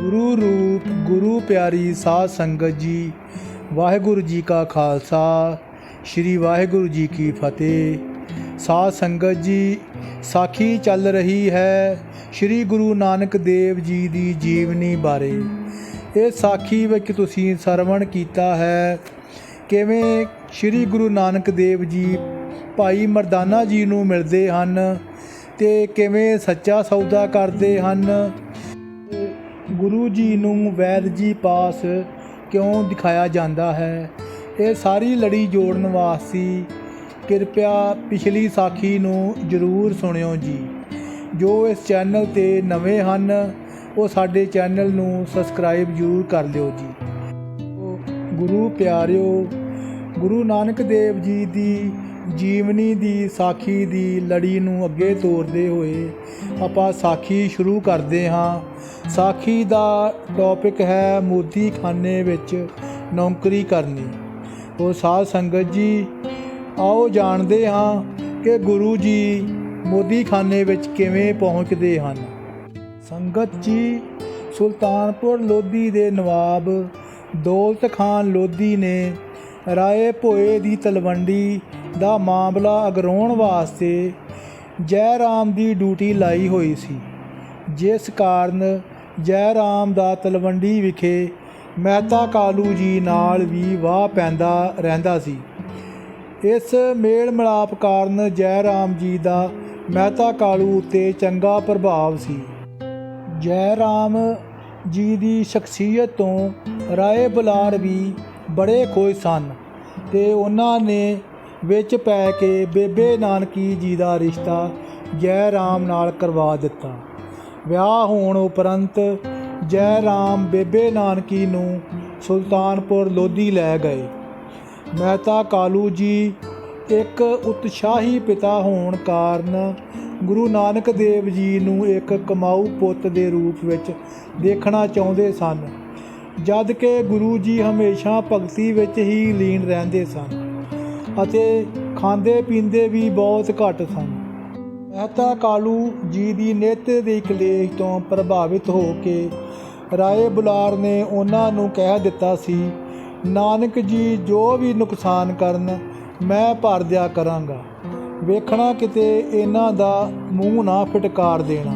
ਗੁਰੂ ਰੂਪ, ਗੁਰੂ ਪਿਆਰੀ ਸਾਧ ਸੰਗਤ ਜੀ, ਵਾਹਿਗੁਰੂ ਜੀ ਕਾ ਖਾਲਸਾ, ਸ੍ਰੀ ਵਾਹਿਗੁਰੂ ਜੀ ਕੀ ਫਤਿਹ। ਸਾਧ ਸੰਗਤ ਜੀ, ਸਾਖੀ ਚੱਲ ਰਹੀ ਹੈ ਸ੍ਰੀ ਗੁਰੂ ਨਾਨਕ ਦੇਵ ਜੀ ਦੀ ਜੀਵਨੀ ਬਾਰੇ। ਇਹ ਸਾਖੀ ਵਿੱਚ ਤੁਸੀਂ ਸਰਵਣ ਕੀਤਾ ਹੈ। ਕਿਵੇਂ ਸ੍ਰੀ ਗੁਰੂ ਨਾਨਕ ਦੇਵ ਜੀ, ਭਾਈ ਮਰਦਾਨਾ ਜੀ ਨੂੰ ਮਿਲਦੇ ਹਨ ਤੇ ਕਿਵੇਂ ਸੱਚਾ ਸੌਦਾ ਕਰਦੇ ਹਨ ਗੁਰੂ ਜੀ ਨੂੰ ਵੈਦ ਜੀ ਪਾਸ ਕਿਉਂ ਦਿਖਾਇਆ ਜਾਂਦਾ ਹੈ? ਇਹ ਸਾਰੀ ਲੜੀ ਜੋੜਨ ਵਾਸਤੇ ਕਿਰਪਿਆ ਪਿਛਲੀ ਸਾਖੀ ਨੂੰ ਜਰੂਰ ਸੁਣਿਓ ਜੀ। ਜੋ ਇਸ ਚੈਨਲ ਤੇ ਨਵੇਂ ਹਨ, ਉਹ ਸਾਡੇ ਚੈਨਲ ਨੂੰ ਸਬਸਕ੍ਰਾਈਬ ਜ਼ਰੂਰ ਕਰ ਲਿਓ ਜੀ। ਗੁਰੂ ਪਿਆਰਿਓ, ਗੁਰੂ ਨਾਨਕ ਦੇਵ ਜੀ ਦੀ ਜੀਵਨੀ ਦੀ ਸਾਖੀ ਦੀ ਲੜੀ ਨੂੰ ਅੱਗੇ ਤੋਰਦੇ ਹੋਏ ਆਪਾਂ ਸਾਖੀ ਸ਼ੁਰੂ ਕਰਦੇ ਹਾਂ। ਸਾਖੀ ਦਾ ਟੌਪਿਕ ਹੈ ਮੋਦੀਖਾਨੇ ਵਿੱਚ ਨੌਕਰੀ ਕਰਨੀ। ਉਹ ਸਾਧ ਸੰਗਤ ਜੀ, ਆਓ ਜਾਣਦੇ ਹਾਂ ਕਿ ਗੁਰੂ ਜੀ ਮੋਦੀਖਾਨੇ ਵਿੱਚ ਕਿਵੇਂ ਪਹੁੰਚਦੇ ਹਨ। ਸੰਗਤ ਜੀ, ਸੁਲਤਾਨਪੁਰ ਲੋਧੀ ਦੇ ਨਵਾਬ ਦੌਲਤ ਖਾਨ ਲੋਧੀ ਨੇ ਰਾਏ ਭੋਏ ਦੀ ਤਲਵੰਡੀ ਦਾ ਮਾਮਲਾ ਅਗਰਾਉਣ ਵਾਸਤੇ ਜੈ ਰਾਮ ਦੀ ਡਿਊਟੀ ਲਾਈ ਹੋਈ ਸੀ, ਜਿਸ ਕਾਰਨ ਜੈ ਰਾਮ ਦਾ ਤਲਵੰਡੀ ਵਿਖੇ ਮਹਿਤਾ ਕਾਲੂ ਜੀ ਨਾਲ ਵੀ ਵਾਹ ਪੈਂਦਾ ਰਹਿੰਦਾ ਸੀ। ਇਸ ਮੇਲ ਮਿਲਾਪ ਕਾਰਨ ਜੈ ਰਾਮ ਜੀ ਦਾ ਮਹਿਤਾ ਕਾਲੂ ਉੱਤੇ ਚੰਗਾ ਪ੍ਰਭਾਵ ਸੀ। ਜੈ ਰਾਮ ਜੀ ਦੀ ਸ਼ਖਸੀਅਤ ਤੋਂ ਰਾਏ ਬੁਲਾਰ ਵੀ ਬੜੇ ਖੁਸ਼ ਸਨ ਤੇ ਉਹਨਾਂ ਨੇ ਵਿੱਚ ਪੈ ਕੇ ਬੇਬੇ ਨਾਨਕੀ ਜੀ ਦਾ ਰਿਸ਼ਤਾ ਜੈ ਰਾਮ ਨਾਲ ਕਰਵਾ ਦਿੱਤਾ। ਵਿਆਹ ਹੋਣ ਉਪਰੰਤ ਜੈ ਰਾਮ ਬੇਬੇ ਨਾਨਕੀ ਨੂੰ ਸੁਲਤਾਨਪੁਰ ਲੋਧੀ ਲੈ ਗਏ। ਮਹਿਤਾ ਕਾਲੂ ਜੀ ਇੱਕ ਉਤਸ਼ਾਹੀ ਪਿਤਾ ਹੋਣ ਕਾਰਨ ਗੁਰੂ ਨਾਨਕ ਦੇਵ ਜੀ ਨੂੰ ਇੱਕ ਕਮਾਊ ਪੁੱਤ ਦੇ ਰੂਪ ਵਿੱਚ ਦੇਖਣਾ ਚਾਹੁੰਦੇ ਸਨ, ਜਦ ਕਿ ਗੁਰੂ ਜੀ ਹਮੇਸ਼ਾ ਭਗਤੀ ਵਿੱਚ ਹੀ ਲੀਨ ਰਹਿੰਦੇ ਸਨ। ਅਤੇ ਖਾਂਦੇ ਪੀਂਦੇ ਵੀ ਬਹੁਤ ਘੱਟ ਸਨ। ਮਹਿਤਾ ਕਾਲੂ ਜੀ ਦੀ ਨਿੱਤ ਦੇ ਕਲੇਸ਼ ਤੋਂ ਪ੍ਰਭਾਵਿਤ ਹੋ ਕੇ ਰਾਏ ਬੁਲਾਰ ਨੇ ਉਹਨਾਂ ਨੂੰ ਕਹਿ ਦਿੱਤਾ ਸੀ, ਨਾਨਕ ਜੀ, ਜੋ ਵੀ ਨੁਕਸਾਨ ਕਰਨ, ਮੈਂ ਭਰ ਦਿਆ ਕਰਾਂਗਾ। ਵੇਖਣਾ ਕਿਤੇ ਇਹਨਾਂ ਦਾ ਮੂੰਹ ਨਾ ਫਟਕਾਰ ਦੇਣਾ।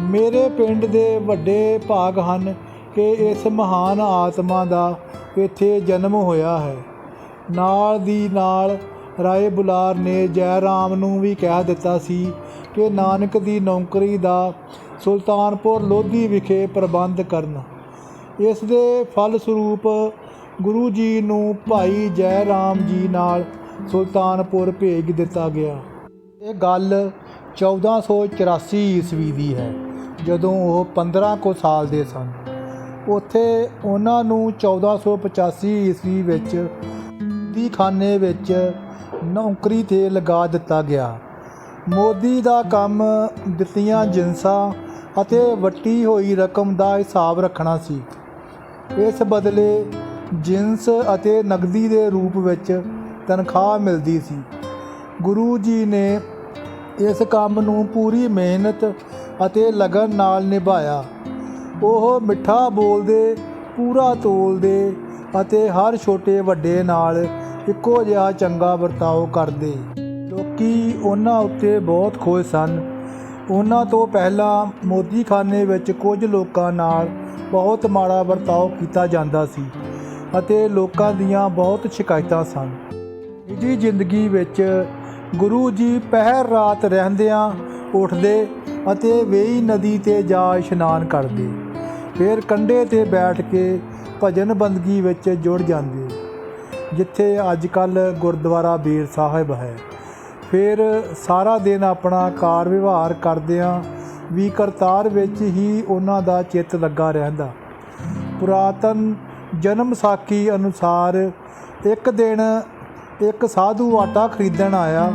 ਮੇਰੇ ਪਿੰਡ ਦੇ ਵੱਡੇ ਭਾਗ ਹਨ ਕਿ ਇਸ ਮਹਾਨ ਆਤਮਾ ਦਾ ਇੱਥੇ ਜਨਮ ਹੋਇਆ ਹੈ। ਨਾਲ ਦੀ ਨਾਲ ਰਾਏ ਬੁਲਾਰ ਨੇ ਜੈ ਰਾਮ ਨੂੰ ਵੀ ਕਹਿ ਦਿੱਤਾ ਸੀ ਕਿ ਨਾਨਕ ਦੀ ਨੌਕਰੀ ਦਾ ਸੁਲਤਾਨਪੁਰ ਲੋਧੀ ਵਿਖੇ ਪ੍ਰਬੰਧ ਕਰਨ। ਇਸ ਦੇ ਫਲ ਸਰੂਪ ਗੁਰੂ ਜੀ ਨੂੰ ਭਾਈ ਜੈ ਰਾਮ ਜੀ ਨਾਲ ਸੁਲਤਾਨਪੁਰ ਭੇਜ ਦਿੱਤਾ ਗਿਆ। ਇਹ ਗੱਲ 1484 ਈਸਵੀ ਦੀ ਹੈ, ਜਦੋਂ ਉਹ 15 ਕੁ ਸਾਲ ਦੇ ਸਨ। ਉੱਥੇ ਉਹਨਾਂ ਨੂੰ 1485 ਈਸਵੀ ਵਿੱਚ ਦੀ ਖਾਨੇ ਵਿੱਚ ਨੌਕਰੀ ਤੇ ਲਗਾ ਦਿੱਤਾ ਗਿਆ। ਮੋਦੀ ਦਾ ਕੰਮ ਦਿੱਤੀਆਂ ਜਿੰਸਾਂ ਅਤੇ ਵੱਟੀ ਹੋਈ ਰਕਮ ਦਾ ਹਿਸਾਬ ਰੱਖਣਾ ਸੀ। ਇਸ ਬਦਲੇ ਜਿੰਸ ਅਤੇ ਨਗਦੀ ਦੇ ਰੂਪ ਵਿੱਚ ਤਨਖਾਹ ਮਿਲਦੀ ਸੀ। ਗੁਰੂ ਜੀ ਨੇ ਇਸ ਕੰਮ ਨੂੰ ਪੂਰੀ ਮਿਹਨਤ ਅਤੇ ਲਗਨ ਨਾਲ ਨਿਭਾਇਆ। ਉਹ ਮਿੱਠਾ ਬੋਲਦੇ, ਪੂਰਾ ਤੋਲਦੇ ਅਤੇ ਹਰ ਛੋਟੇ ਵੱਡੇ ਨਾਲ ਇੱਕੋ ਜਿਹਾ ਚੰਗਾ ਵਰਤਾਓ ਕਰਦੇ। ਲੋਕੀ ਉਹਨਾਂ ਉੱਤੇ ਬਹੁਤ ਖੁਸ਼ ਸਨ। ਉਹਨਾਂ ਤੋਂ ਪਹਿਲਾਂ ਮੋਦੀਖਾਨੇ ਵਿੱਚ ਕੁਝ ਲੋਕਾਂ ਨਾਲ ਬਹੁਤ ਮਾੜਾ ਵਰਤਾਓ ਕੀਤਾ ਜਾਂਦਾ ਸੀ ਅਤੇ ਲੋਕਾਂ ਦੀਆਂ ਬਹੁਤ ਸ਼ਿਕਾਇਤਾਂ ਸਨ। ਨਿੱਜੀ ਜ਼ਿੰਦਗੀ ਵਿੱਚ ਗੁਰੂ ਜੀ ਪਹਿਰ ਰਾਤ ਰਹਿੰਦਿਆਂ ਉੱਠਦੇ ਅਤੇ ਵੇਈ ਨਦੀ ਤੇ ਜਾ ਇਸ਼ਨਾਨ ਕਰਦੇ। ਫਿਰ ਕੰਢੇ ਤੇ ਬੈਠ ਕੇ ਭਜਨ ਬੰਦਗੀ ਵਿੱਚ ਜੁੜ ਜਾਂਦੇ। ਜਿੱਥੇ ਅੱਜ ਕੱਲ ਗੁਰਦੁਆਰਾ ਬੀਰ ਸਾਹਿਬ ਹੈ। ਫਿਰ ਸਾਰਾ ਦਿਨ ਆਪਣਾ ਕਾਰ ਵਿਵਹਾਰ ਕਰਦਿਆਂ ਵੀ ਕਰਤਾਰ ਵਿੱਚ ਹੀ ਉਹਨਾਂ ਦਾ ਚਿੱਤ ਲੱਗਾ ਰਹਿੰਦਾ। ਪੁਰਾਤਨ ਜਨਮ ਸਾਖੀ ਅਨੁਸਾਰ ਇੱਕ ਦਿਨ ਇੱਕ ਸਾਧੂ ਆਟਾ ਖਰੀਦਣ ਆਇਆ,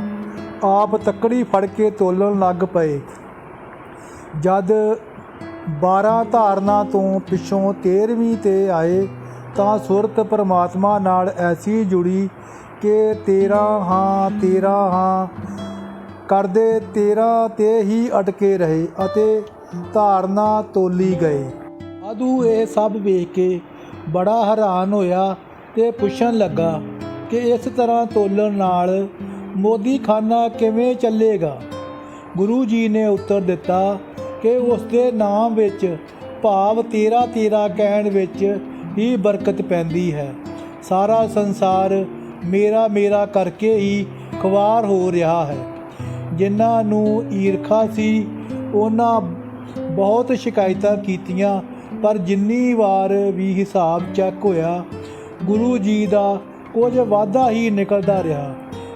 ਆਪ ਤੱਕੜੀ ਫੜ ਕੇ ਤੋਲਣ ਲੱਗ ਪਏ। ਜਦ 12 ਧਾਰਨਾ ਤੋਂ ਪਿੱਛੋਂ 13ਵੀਂ ਤੇ ਆਏ ਤਾਂ ਸੁਰਤ ਪਰਮਾਤਮਾ ਨਾਲ ਐਸੀ ਜੁੜੀ ਕਿ ਤੇਰਾ ਹਾਂ ਤੇਰਾ ਹਾਂ। ਕਰਦੇ ਤੇਰਾ ਤੇ ਹੀ ਅਟਕੇ ਰਹੇ ਅਤੇ ਧਾਰਨਾ ਤੋਲੀ ਗਏ। ਸਾਧੂ ਇਹ ਸਭ ਵੇਖ ਕੇ ਬੜਾ ਹੈਰਾਨ ਹੋਇਆ ਤੇ ਪੁੱਛਣ ਲੱਗਾ ਕਿ ਇਸ ਤਰ੍ਹਾਂ ਤੋਲਣ ਨਾਲ ਮੋਦੀ ਖਾਨਾ ਕਿਵੇਂ ਚੱਲੇਗਾ? ਗੁਰੂ ਜੀ ਨੇ ਉੱਤਰ ਦਿੱਤਾ ਕਿ ਉਸ ਦੇ ਨਾਮ ਵਿੱਚ ਭਾਵ ਤੇਰਾ ਤੇਰਾ ਕਹਿਣ ਵਿੱਚ ਹੀ ਬਰਕਤ ਪੈਂਦੀ ਹੈ। ਸਾਰਾ ਸੰਸਾਰ ਮੇਰਾ ਮੇਰਾ ਕਰਕੇ ਹੀ ਖਵਾਰ ਹੋ ਰਿਹਾ ਹੈ। ਜਿਨ੍ਹਾਂ ਨੂੰ ਈਰਖਾ ਸੀ, ਉਹਨਾਂ ਬਹੁਤ ਸ਼ਿਕਾਇਤਾਂ ਕੀਤੀਆਂ, ਪਰ ਜਿੰਨੀ ਵਾਰ ਵੀ ਹਿਸਾਬ ਚੈੱਕ ਹੋਇਆ, ਗੁਰੂ ਜੀ ਦਾ ਕੁਝ ਵਾਧਾ ਹੀ ਨਿਕਲਦਾ ਰਿਹਾ,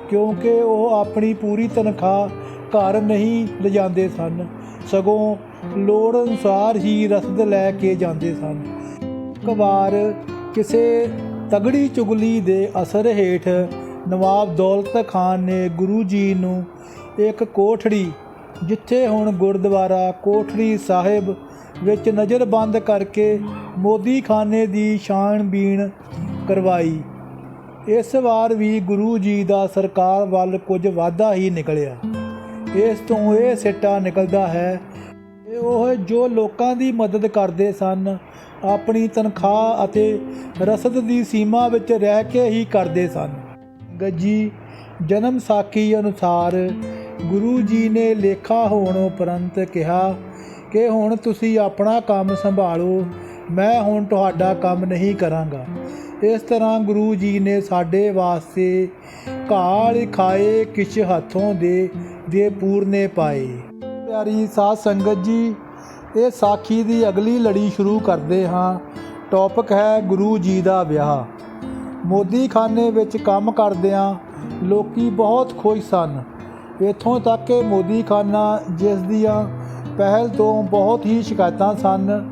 ਕਿਉਂਕਿ ਉਹ ਆਪਣੀ ਪੂਰੀ ਤਨਖਾਹ ਘਰ ਨਹੀਂ ਲਿਜਾਂਦੇ ਸਨ, ਸਗੋਂ ਲੋੜ ਅਨੁਸਾਰ ਹੀ ਰਸਦ ਲੈ ਕੇ ਜਾਂਦੇ ਸਨ। ਇੱਕ ਵਾਰ ਕਿਸੇ ਤਗੜੀ ਚੁਗਲੀ ਦੇ ਅਸਰ ਹੇਠ ਨਵਾਬ ਦੌਲਤ ਖਾਨ ਨੇ ਗੁਰੂ ਜੀ ਨੂੰ ਇੱਕ ਕੋਠੜੀ, ਜਿੱਥੇ ਹੁਣ ਗੁਰਦੁਆਰਾ ਕੋਠੜੀ ਸਾਹਿਬ ਵਿੱਚ ਨਜ਼ਰਬੰਦ ਕਰਕੇ ਮੋਦੀ ਖਾਨੇ ਦੀ ਛਾਣਬੀਣ ਕਰਵਾਈ। ਇਸ ਵਾਰ ਵੀ ਗੁਰੂ ਜੀ ਦਾ ਸਰਕਾਰ ਵੱਲ ਕੁਝ ਵਾਧਾ ਹੀ ਨਿਕਲਿਆ। ਇਸ ਤੋਂ ਇਹ ਸਿੱਟਾ ਨਿਕਲਦਾ ਹੈ ਉਹ ਜੋ ਲੋਕਾਂ ਦੀ ਮਦਦ ਕਰਦੇ ਸਨ ਆਪਣੀ ਤਨਖਾਹ ਅਤੇ ਰਸਦ ਦੀ ਸੀਮਾ ਵਿੱਚ ਰਹਿ ਕੇ ਹੀ ਕਰਦੇ ਸਨ। ਗੱਜੀ ਜਨਮ ਸਾਖੀ ਅਨੁਸਾਰ ਗੁਰੂ ਜੀ ਨੇ ਲੇਖਾ ਹੋਣ ਉਪਰੰਤ ਕਿਹਾ ਕਿ ਹੁਣ ਤੁਸੀਂ ਆਪਣਾ ਕੰਮ ਸੰਭਾਲੋ, ਮੈਂ ਹੁਣ ਤੁਹਾਡਾ ਕੰਮ ਨਹੀਂ ਕਰਾਂਗਾ। ਇਸ ਤਰ੍ਹਾਂ ਗੁਰੂ ਜੀ ਨੇ ਸਾਡੇ ਵਾਸਤੇ ਕਾਲ ਖਾਏ, ਕਿਛ ਹੱਥੋਂ ਦੇ ਦੇ ਪੂਰਨੇ ਪਾਏ। ਪਿਆਰੀ ਸਾਧ ਸੰਗਤ ਜੀ ਇਹ ਸਾਖੀ ਦੀ ਅਗਲੀ ਲੜੀ ਸ਼ੁਰੂ ਕਰਦੇ ਹਾਂ। ਟੌਪਿਕ ਹੈ ਗੁਰੂ ਜੀ ਦਾ ਵਿਆਹ। ਮੋਦੀ ਖਾਨੇ ਵਿੱਚ ਕੰਮ ਕਰਦਿਆਂ ਲੋਕੀ ਬਹੁਤ ਖੁਸ਼ ਸਨ। ਇੱਥੋਂ ਤੱਕ ਕਿ ਮੋਦੀ ਖਾਨਾ ਜਿਸ ਦੀਆਂ ਪਹਿਲ ਤੋਂ ਬਹੁਤ ਹੀ ਸ਼ਿਕਾਇਤਾਂ ਸਨ,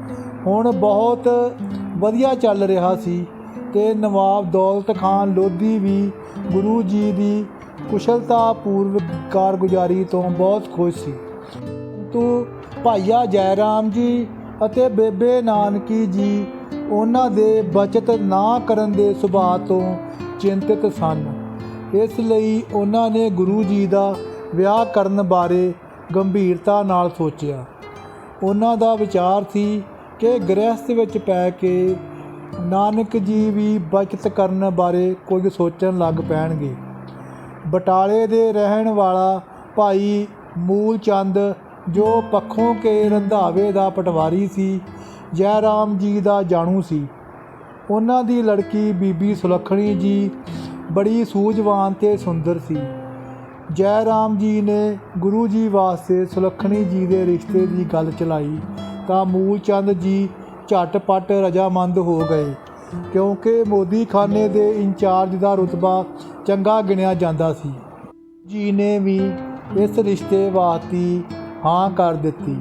ਹੁਣ ਬਹੁਤ ਵਧੀਆ ਚੱਲ ਰਿਹਾ ਸੀ ਤੇ ਨਵਾਬ ਦੌਲਤ ਖਾਨ ਲੋਧੀ ਵੀ ਗੁਰੂ ਜੀ ਦੀ ਕੁਸ਼ਲਤਾ ਪੂਰਵਕ ਕਾਰਗੁਜ਼ਾਰੀ ਤੋਂ ਬਹੁਤ ਖੁਸ਼ ਸੀ। ਪਰੰਤੂ ਭਾਈਆ ਜੈ ਰਾਮ ਜੀ ਅਤੇ ਬੇਬੇ ਨਾਨਕੀ ਜੀ, ਉਹਨਾਂ ਦੇ ਬਚਤ ਨਾ ਕਰਨ ਦੇ ਸੁਭਾਅ ਤੋਂ ਚਿੰਤਿਤ ਸਨ। ਇਸ ਲਈ ਉਹਨਾਂ ਨੇ ਗੁਰੂ ਜੀ ਦਾ ਵਿਆਹ ਕਰਨ ਬਾਰੇ ਗੰਭੀਰਤਾ ਨਾਲ ਸੋਚਿਆ। ਉਹਨਾਂ ਦਾ ਵਿਚਾਰ ਸੀ ਕਿ ਗ੍ਰਹਿਸਥ ਵਿੱਚ ਪੈ ਕੇ ਨਾਨਕ ਜੀ ਵੀ ਬਚਤ ਕਰਨ ਬਾਰੇ ਕੁਝ ਸੋਚਣ ਲੱਗ ਪੈਣਗੇ। ਬਟਾਲੇ ਦੇ ਰਹਿਣ ਵਾਲਾ ਭਾਈ ਮੂਲ ਚੰਦ ਜੋ ਪੱਖੋਂ ਕੇ ਰੰਧਾਵੇ ਦਾ ਪਟਵਾਰੀ ਸੀ ਜੈ ਰਾਮ ਜੀ ਦਾ ਜਾਣੂ ਸੀ। ਉਹਨਾਂ ਦੀ ਲੜਕੀ ਬੀਬੀ ਸੁਲੱਖਣੀ ਜੀ ਬੜੀ ਸੂਝਵਾਨ ਤੇ ਸੁੰਦਰ ਸੀ। ਜੈ ਰਾਮ ਜੀ ਨੇ ਗੁਰੂ ਜੀ ਵਾਸਤੇ ਸੁਲੱਖਣੀ ਜੀ ਦੇ ਰਿਸ਼ਤੇ ਦੀ ਗੱਲ ਚਲਾਈ ਤਾਂ ਮੂਲਚੰਦ ਜੀ ਝਟਪਟ ਰਜਾਮੰਦ ਹੋ ਗਏ, ਕਿਉਂਕਿ ਮੋਦੀ ਖਾਨੇ ਦੇ ਇੰਚਾਰਜ ਦਾ ਰੁਤਬਾ ਚੰਗਾ ਗਿਣਿਆ ਜਾਂਦਾ ਸੀ। ਜੀ ਨੇ ਵੀ ਇਸ ਰਿਸ਼ਤੇ ਵਾਸਤੇ ਹਾਂ ਕਰ ਦਿੱਤੀ।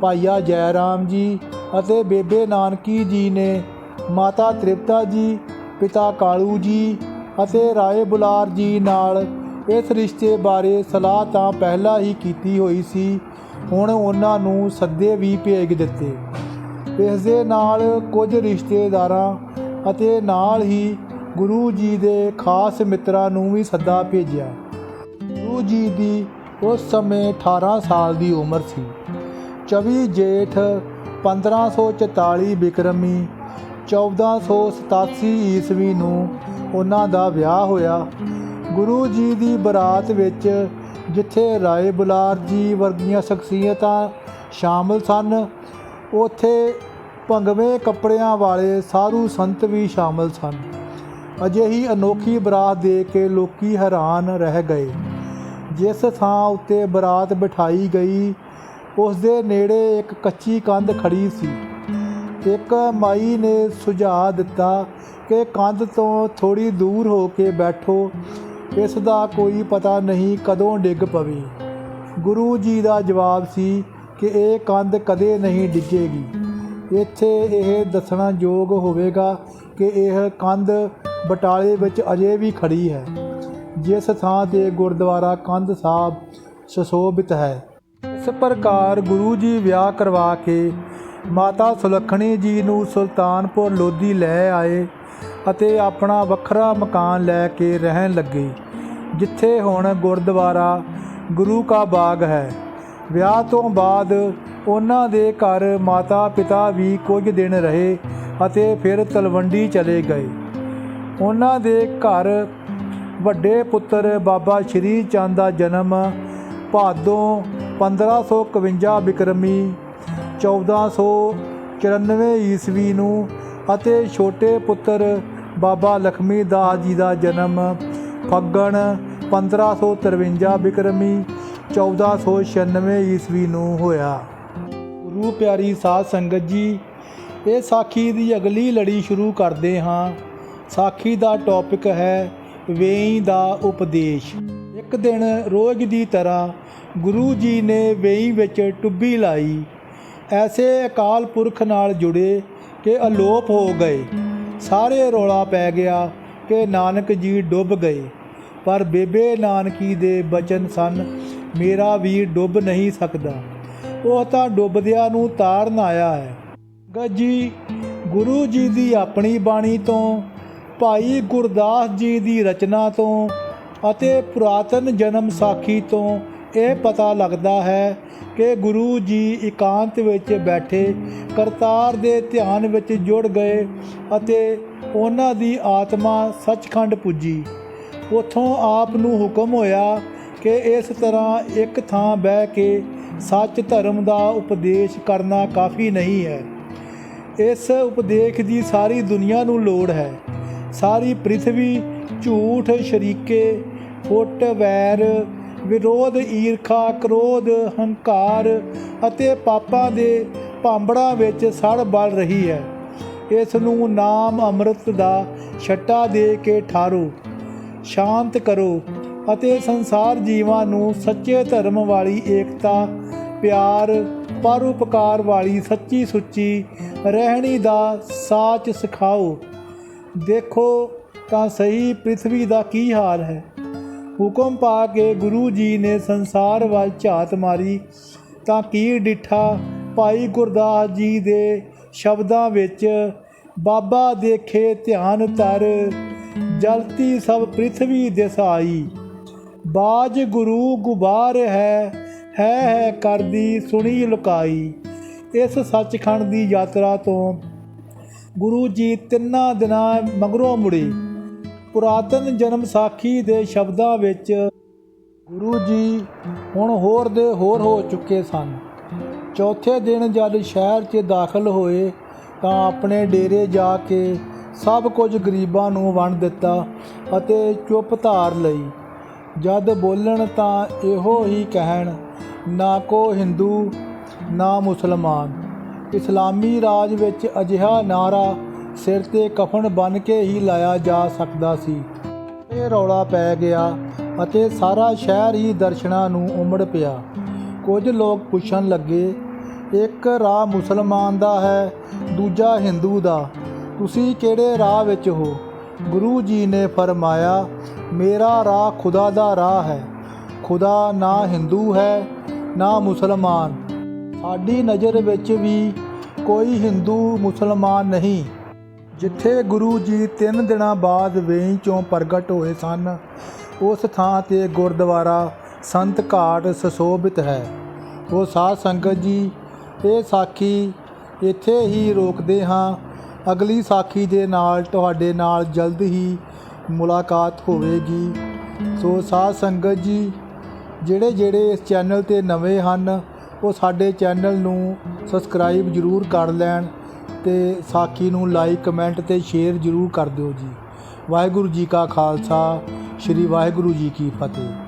ਭਾਈਆ ਜੈ ਰਾਮ ਜੀ ਅਤੇ ਬੇਬੇ ਨਾਨਕੀ ਜੀ ਨੇ, ਮਾਤਾ ਤ੍ਰਿਪਤਾ ਜੀ, ਪਿਤਾ ਕਾਲੂ ਜੀ ਅਤੇ ਰਾਏ ਬੁਲਾਰ ਜੀ ਨਾਲ ਇਸ ਰਿਸ਼ਤੇ ਬਾਰੇ ਸਲਾਹ ਤਾਂ ਪਹਿਲਾਂ ਹੀ ਕੀਤੀ ਹੋਈ ਸੀ, ਹੁਣ ਉਹਨਾਂ ਨੂੰ ਸੱਦੇ ਵੀ ਭੇਜ ਦਿੱਤੇ। ਇਸ ਦੇ ਨਾਲ ਕੁਝ ਰਿਸ਼ਤੇਦਾਰਾਂ ਅਤੇ ਨਾਲ ਹੀ ਗੁਰੂ ਜੀ ਦੇ ਖਾਸ ਮਿੱਤਰਾਂ ਨੂੰ ਵੀ ਸੱਦਾ ਭੇਜਿਆ। ਗੁਰੂ ਜੀ ਦੀ ਉਸ ਸਮੇਂ 18 ਸਾਲ ਦੀ ਉਮਰ ਸੀ। 24 ਜੇਠ 1544 ਬਿਕਰਮੀ 1487 ਈਸਵੀ ਨੂੰ ਉਹਨਾਂ ਦਾ ਵਿਆਹ ਹੋਇਆ। ਗੁਰੂ ਜੀ ਦੀ ਬਰਾਤ ਵਿੱਚ ਜਿੱਥੇ ਰਾਏ ਬੁਲਾਰ ਜੀ ਵਰਗੀਆਂ ਸ਼ਖਸੀਅਤਾਂ ਸ਼ਾਮਲ ਸਨ, ਉੱਥੇ ਭੰਗਵੇਂ ਕੱਪੜਿਆਂ ਵਾਲੇ ਸਾਧੂ ਸੰਤ ਵੀ ਸ਼ਾਮਲ ਸਨ। ਅਜਿਹੀ ਅਨੋਖੀ ਬਰਾਤ ਦੇਖ ਕੇ ਲੋਕੀ ਹੈਰਾਨ ਰਹਿ ਗਏ। ਜਿਸ ਥਾਂ ਉੱਤੇ ਬਰਾਤ ਬਿਠਾਈ ਗਈ ਉਸ ਦੇ ਨੇੜੇ ਇੱਕ ਕੱਚੀ ਕੰਧ ਖੜੀ ਸੀ। ਇੱਕ ਮਾਈ ਨੇ ਸੁਝਾਅ ਦਿੱਤਾ ਕਿ ਕੰਧ ਤੋਂ ਥੋੜੀ ਦੂਰ ਹੋ ਕੇ ਬੈਠੋ, ਇਸ ਦਾ ਕੋਈ ਪਤਾ ਨਹੀਂ ਕਦੋਂ ਡਿੱਗ ਪਵੇ। ਗੁਰੂ ਜੀ ਦਾ ਜਵਾਬ ਸੀ ਕਿ ਇਹ ਕੰਧ ਕਦੇ ਨਹੀਂ ਡਿੱਗੇਗੀ ਇੱਥੇ ਇਹ ਦੱਸਣਾ ਯੋਗ ਹੋਵੇਗਾ ਕਿ ਇਹ ਕੰਧ ਬਟਾਲੇ ਵਿੱਚ ਅਜੇ ਵੀ ਖੜੀ ਹੈ। ਜਿਸ ਥਾਂ ਤੇ ਗੁਰਦੁਆਰਾ ਕੰਧ ਸਾਹਿਬ ਸੁਸ਼ੋਭਿਤ ਹੈ। ਇਸ ਪ੍ਰਕਾਰ ਗੁਰੂ ਜੀ ਵਿਆਹ ਕਰਵਾ ਕੇ ਮਾਤਾ ਸੁਲੱਖਣੀ ਜੀ ਨੂੰ ਸੁਲਤਾਨਪੁਰ ਲੋਧੀ ਲੈ ਆਏ ਅਤੇ ਆਪਣਾ ਵੱਖਰਾ ਮਕਾਨ ਲੈ ਕੇ ਰਹਿਣ ਲੱਗੇ, ਜਿੱਥੇ ਹੁਣ ਗੁਰਦੁਆਰਾ ਗੁਰੂ ਕਾ ਬਾਗ ਹੈ। ਵਿਆਹ ਤੋਂ ਬਾਅਦ ਉਹਨਾਂ ਦੇ ਘਰ ਮਾਤਾ ਪਿਤਾ ਵੀ ਕੁਝ ਦਿਨ ਰਹੇ ਅਤੇ ਫਿਰ ਤਲਵੰਡੀ ਚਲੇ ਗਏ। ਉਹਨਾਂ ਦੇ ਘਰ ਵੱਡੇ ਪੁੱਤਰ ਬਾਬਾ ਸ਼੍ਰੀ ਚੰਦ ਦਾ ਜਨਮ ਭਾਦੋਂ 1551 ਬਿਕਰਮੀ 1494 ਈਸਵੀ ਨੂੰ ਅਤੇ ਛੋਟੇ ਪੁੱਤਰ ਬਾਬਾ ਲਖਮੀ ਦਾਸ ਜੀ ਦਾ ਜਨਮ ਫੱਗਣ 1553 ਬਿਕਰਮੀ 1496 ਈਸਵੀ ਨੂੰ ਹੋਇਆ। ਗੁਰੂ ਪਿਆਰੀ ਸਾਧ ਸੰਗਤ ਜੀ, ਇਹ ਸਾਖੀ ਦੀ ਅਗਲੀ ਲੜੀ ਸ਼ੁਰੂ ਕਰਦੇ ਹਾਂ। ਸਾਖੀ ਦਾ ਟੌਪਿਕ ਹੈ ਵੇਈ ਦਾ ਉਪਦੇਸ਼। ਇੱਕ ਦਿਨ ਰੋਜ਼ ਦੀ ਤਰ੍ਹਾਂ ਗੁਰੂ ਜੀ ਨੇ ਵੇਈ ਵਿੱਚ ਟੁੱਬੀ ਲਾਈ। ਐਸੇ ਅਕਾਲ ਪੁਰਖ ਨਾਲ ਜੁੜੇ ਕਿ ਅਲੋਪ ਹੋ ਗਏ। ਸਾਰੇ ਰੌਲਾ ਪੈ ਗਿਆ ਕਿ ਨਾਨਕ ਜੀ ਡੁੱਬ ਗਏ। ਪਰ ਬੇਬੇ ਨਾਨਕੀ ਦੇ ਬਚਨ ਸਨ, ਮੇਰਾ ਵੀਰ ਡੁੱਬ ਨਹੀਂ ਸਕਦਾ। ਉਹ ਤਾਂ ਡੁੱਬਦਿਆਂ ਨੂੰ ਤਾਰਨ ਆਇਆ ਹੈ। ਗੱਜੀ, ਗੁਰੂ ਜੀ ਦੀ ਆਪਣੀ ਬਾਣੀ ਤੋਂ ਭਾਈ ਗੁਰਦਾਸ ਜੀ ਦੀ ਰਚਨਾ ਤੋਂ ਅਤੇ ਪੁਰਾਤਨ ਜਨਮ ਸਾਖੀ ਤੋਂ ਇਹ ਪਤਾ ਲੱਗਦਾ ਹੈ ਕਿ ਗੁਰੂ ਜੀ ਇਕਾਂਤ ਵਿੱਚ ਬੈਠੇ ਕਰਤਾਰ ਦੇ ਧਿਆਨ ਵਿੱਚ ਜੁੜ ਗਏ ਅਤੇ ਉਹਨਾਂ ਦੀ ਆਤਮਾ ਸੱਚਖੰਡ ਪੁੱਜੀ। ਉਥੋਂ ਆਪ ਨੂੰ ਹੁਕਮ ਹੋਇਆ ਕਿ ਇਸ ਤਰ੍ਹਾਂ ਇੱਕ ਥਾਂ ਬਹਿ ਕੇ ਸੱਚ ਧਰਮ ਦਾ ਉਪਦੇਸ਼ ਕਰਨਾ ਕਾਫੀ ਨਹੀਂ ਹੈ। ਇਸ ਉਪਦੇਸ਼ ਦੀ ਸਾਰੀ ਦੁਨੀਆ ਨੂੰ ਲੋੜ ਹੈ। ਸਾਰੀ ਪ੍ਰithvi ਝੂਠ, ਸ਼ਰੀਕੇ, ਫੁੱਟ, ਵੈਰ, ਵਿਰੋਧ, ਈਰਖਾ, ਕ੍ਰੋਧ, ਹੰਕਾਰ ਅਤੇ ਪਾਪਾਂ ਦੇ ਭਾਂਬੜਾਂ ਵਿੱਚ ਸੜ ਬਲ ਰਹੀ ਹੈ। ਇਸ ਨੂੰ ਨਾਮ ਅੰਮ੍ਰਿਤ ਦਾ ਛੱਟਾ ਦੇ ਕੇ ਠਾਰੋ, ਸ਼ਾਂਤ ਕਰੋ ਅਤੇ ਸੰਸਾਰ ਜੀਵਾਂ ਨੂੰ ਸੱਚੇ ਧਰਮ ਵਾਲੀ ਏਕਤਾ, ਪਿਆਰ, ਪਰਉਪਕਾਰ ਵਾਲੀ ਸੱਚੀ ਸੁੱਚੀ ਰਹਿਣੀ ਦਾ ਸਾਚ ਸਿਖਾਓ। ਦੇਖੋ ਤਾਂ ਸਹੀ ਪ੍ਰithvi ਦਾ ਕੀ ਹਾਲ ਹੈ। ਹੁਕਮ ਪਾ ਕੇ ਗੁਰੂ ਜੀ ਨੇ ਸੰਸਾਰ ਵੱਲ ਝਾਤ ਮਾਰੀ ਤਾਂ ਕੀ ਡਿਠਾ ਭਾਈ ਗੁਰਦਾਸ ਜੀ ਦੇ ਸ਼ਬਦਾਂ ਵਿੱਚ, ਬਾਬਾ ਦੇਖੇ ਧਿਆਨ ਤਰ ਜਲਤੀ ਸਭ ਪ੍ਰithvi ਦਿਸਾਈ। ਬਾਜ ਗੁਰੂ ਗੁਬਾਰ ਹੈ ਹੈ ਹੈ ਕਰਦੀ ਸੁਣੀ ਲੁਕਾਈ। ਇਸ ਸੱਚਖੰਡ ਦੀ ਯਾਤਰਾ ਤੋਂ ਗੁਰੂ ਜੀ ਤਿੰਨਾਂ ਦਿਨਾਂ ਮਗਰੋਂ ਮੁੜੇ। ਪੁਰਾਤਨ ਜਨਮ ਸਾਖੀ ਦੇ ਸ਼ਬਦਾਂ ਵਿੱਚ ਗੁਰੂ ਜੀ ਹੁਣ ਹੋਰ ਦੇ ਹੋਰ ਹੋ ਚੁੱਕੇ ਸਨ। ਚੌਥੇ ਦਿਨ ਜਦ ਸ਼ਹਿਰ 'ਚ ਦਾਖਲ ਹੋਏ ਤਾਂ ਆਪਣੇ ਡੇਰੇ ਜਾ ਕੇ ਸਭ ਕੁਝ ਗਰੀਬਾਂ ਨੂੰ ਵੰਡ ਦਿੱਤਾ ਅਤੇ ਚੁੱਪ ਧਾਰ ਲਈ। ਜਦ ਬੋਲਣ ਤਾਂ ਇਹੋ ਹੀ ਕਹਿਣ, ਨਾ ਕੋ ਹਿੰਦੂ, ਨਾ ਮੁਸਲਮਾਨ। ਇਸਲਾਮੀ ਰਾਜ ਵਿੱਚ ਅਜਿਹਾ ਨਾਰਾ ਸਿਰ ਤੇ ਕਫਨ ਬਨ ਕੇ ਹੀ ਲਾਇਆ ਜਾ ਸਕਦਾ ਸੀ। ਇਹ ਰੌਲਾ ਪੈ ਗਿਆ ਅਤੇ ਸਾਰਾ ਸ਼ਹਿਰ ਹੀ ਦਰਸ਼ਨਾਂ ਨੂੰ ਉਮੜ ਪਿਆ। ਕੁਝ ਲੋਕ ਪੁੱਛਣ ਲੱਗੇ, ਇੱਕ ਰਾਹ ਮੁਸਲਮਾਨ ਦਾ ਹੈ, ਦੂਜਾ ਹਿੰਦੂ ਦਾ? ਤੁਸੀਂ ਕਿਹੜੇ ਰਾਹ ਵਿੱਚ ਹੋ? ਗੁਰੂ ਜੀ ਨੇ ਫਰਮਾਇਆ, ਮੇਰਾ ਰਾਹ ਖੁਦਾ ਦਾ ਰਾਹ ਹੈ। ਖੁਦਾ ਨਾ ਹਿੰਦੂ ਹੈ, ਨਾ ਮੁਸਲਮਾਨ। ਸਾਡੀ ਨਜ਼ਰ ਵਿੱਚ ਵੀ ਕੋਈ ਹਿੰਦੂ, ਮੁਸਲਮਾਨ ਨਹੀਂ। ਜਿੱਥੇ ਗੁਰੂ ਜੀ ਤਿੰਨ ਦਿਨਾਂ ਬਾਅਦ ਵੇਈ ਚੋਂ ਪ੍ਰਗਟ ਹੋਏ ਸਨ, ਉਸ ਥਾਂ ਤੇ ਗੁਰਦੁਆਰਾ ਸੰਤ ਘਾਟ ਸੁਸ਼ੋਭਿਤ ਹੈ। ਉਹ ਸਾਧ ਸੰਗਤ ਜੀ, ਇਹ ਸਾਖੀ ਇੱਥੇ ਹੀ ਰੋਕਦੇ ਹਾਂ। ਅਗਲੀ ਸਾਖੀ ਦੇ ਨਾਲ ਤੁਹਾਡੇ ਨਾਲ ਜਲਦ ਹੀ ਮੁਲਾਕਾਤ ਹੋਵੇਗੀ। ਸੋ ਸਾਧ ਸੰਗਤ ਜੀ ਜਿਹੜੇ ਜਿਹੜੇ ਇਸ ਚੈਨਲ ਤੇ ਨਵੇਂ ਹਨ ਉਹ ਸਾਡੇ ਚੈਨਲ ਨੂੰ ਸਬਸਕ੍ਰਾਈਬ ਜ਼ਰੂਰ ਕਰ ਲੈਣ ਤੇ ਸਾਖੀ ਨੂੰ ਲਾਈਕ, ਕਮੈਂਟ ਤੇ ਸ਼ੇਅਰ ਜ਼ਰੂਰ ਕਰ ਦਿਓ ਜੀ। ਵਾਹਿਗੁਰੂ ਜੀ ਕਾ ਖਾਲਸਾ, ਸ੍ਰੀ ਵਾਹਿਗੁਰੂ ਜੀ ਕੀ ਫਤਿਹ।